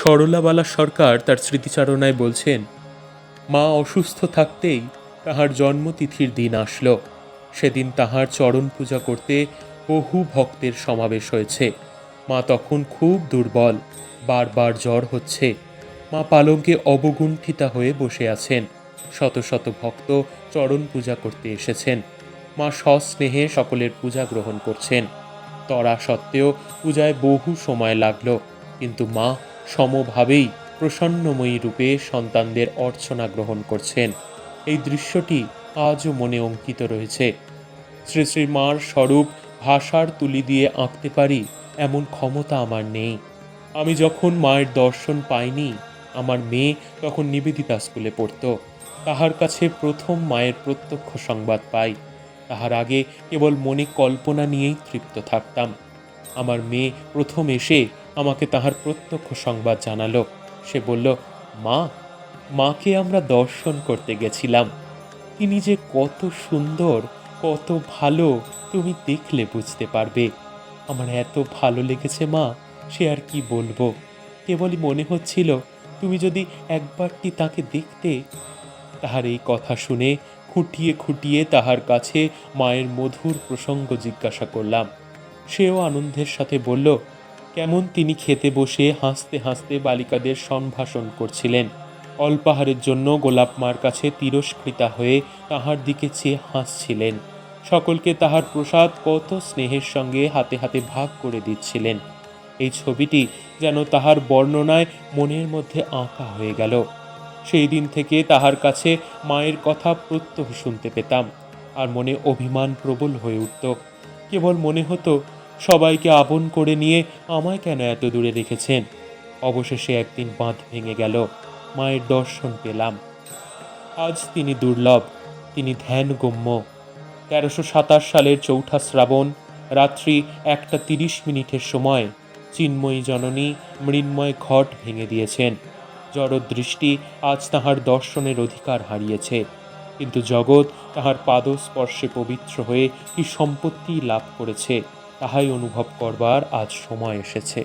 সরলাবালা সরকার তার স্মৃতিচারণায় বলছেন, মা অসুস্থ থাকতেই তাহার জন্মতিথির দিন আসলো। সেদিন তাহার চরণ পূজা করতে বহু ভক্তের সমাবেশ হয়েছে। মা তখন খুব দুর্বল, বারবার জ্বর হচ্ছে। মা পালঙ্কে অবগুণ্ঠিতা হয়ে বসে আছেন। শত শত ভক্ত চরণ পূজা করতে এসেছেন। মা সস্নেহে সকলের পূজা গ্রহণ করছেন। তরা সত্ত্বেও পূজায় বহু সময় লাগল, কিন্তু মা সমভাবেই প্রসন্নময়ী রূপে সন্তানদের অর্চনা গ্রহণ করছেন। এই দৃশ্যটি আজও মনে অঙ্কিত রয়েছে। শ্রী শ্রী মার স্বরূপ ভাষার তুলি দিয়ে আঁকতে পারি এমন ক্ষমতা আমার নেই। আমি যখন মায়ের দর্শন পাইনি, আমার মেয়ে তখন নিবেদিতা স্কুলে পড়তো। তাহার কাছে প্রথম মায়ের প্রত্যক্ষ সংবাদ পাই। তাহার আগে কেবল মনে কল্পনা নিয়েই তৃপ্ত থাকতাম। আমার মেয়ে প্রথম এসে আমাকে তাহার প্রত্যক্ষ সংবাদ জানালো। সে বলল, মা, মাকে আমরা দর্শন করতে গেছিলাম। তিনি যে কত সুন্দর, কত ভালো, তুমি দেখলে বুঝতে পারবে। আমার এত ভালো লেগেছে, মা, সে আর কি বলব? কেবলই মনে হচ্ছিল, তুমি যদি একবারটি তাকে দেখতে তাহার এই কথা শুনে খুঁটিয়ে খুঁটিয়ে তাহার কাছে মায়ের মধুর প্রসঙ্গ জিজ্ঞাসা করলাম। সেও আনন্দের সাথে বলল কেমন তিনি খেতে বসে হাসতে হাসতে বালিকাদের সম্ভাষণ করছিলেন। অল্পাহারের জন্য গোলাপ মার কাছে তিরস্কৃতা হয়ে তাহার দিকে চেয়ে হাসছিলেন। সকলকে তাহার প্রসাদ কত স্নেহের সঙ্গে হাতে হাতে ভাগ করে দিচ্ছিলেন। এই ছবিটি যেন তাহার বর্ণনায় মনের মধ্যে আঁকা হয়ে গেল। সেই দিন থেকে তাহার কাছে মায়ের কথা প্রত্যহ শুনতে পেতাম, আর মনে অভিমান প্রবল হয়ে উঠত। কেবল মনে হতো সবাইকে আপন করে নিয়ে আমায় কেন এত দূরে রেখেছেন? অবশেষে একদিন বাঁধ ভেঙে গেল, মায়ের দর্শন পেলাম। আজ তিনি দুর্লভ, তিনি ধ্যানগম্য তেরোশো সাতাশ সালের চৌঠা শ্রাবণ, রাত্রি একটা তিরিশ মিনিটের সময় চিন্ময়ী জননী মৃন্ময় ঘট ভেঙে দিয়েছেন। জড়দৃষ্টি আজ তাহার দর্শনের অধিকার হারিয়েছে। কিন্তু জগৎ তাহার পাদস্পর্শে পবিত্র হয়ে কি সম্পত্তি লাভ করেছে? তাহাই অনুভব করবার আজ সময় এসেছে।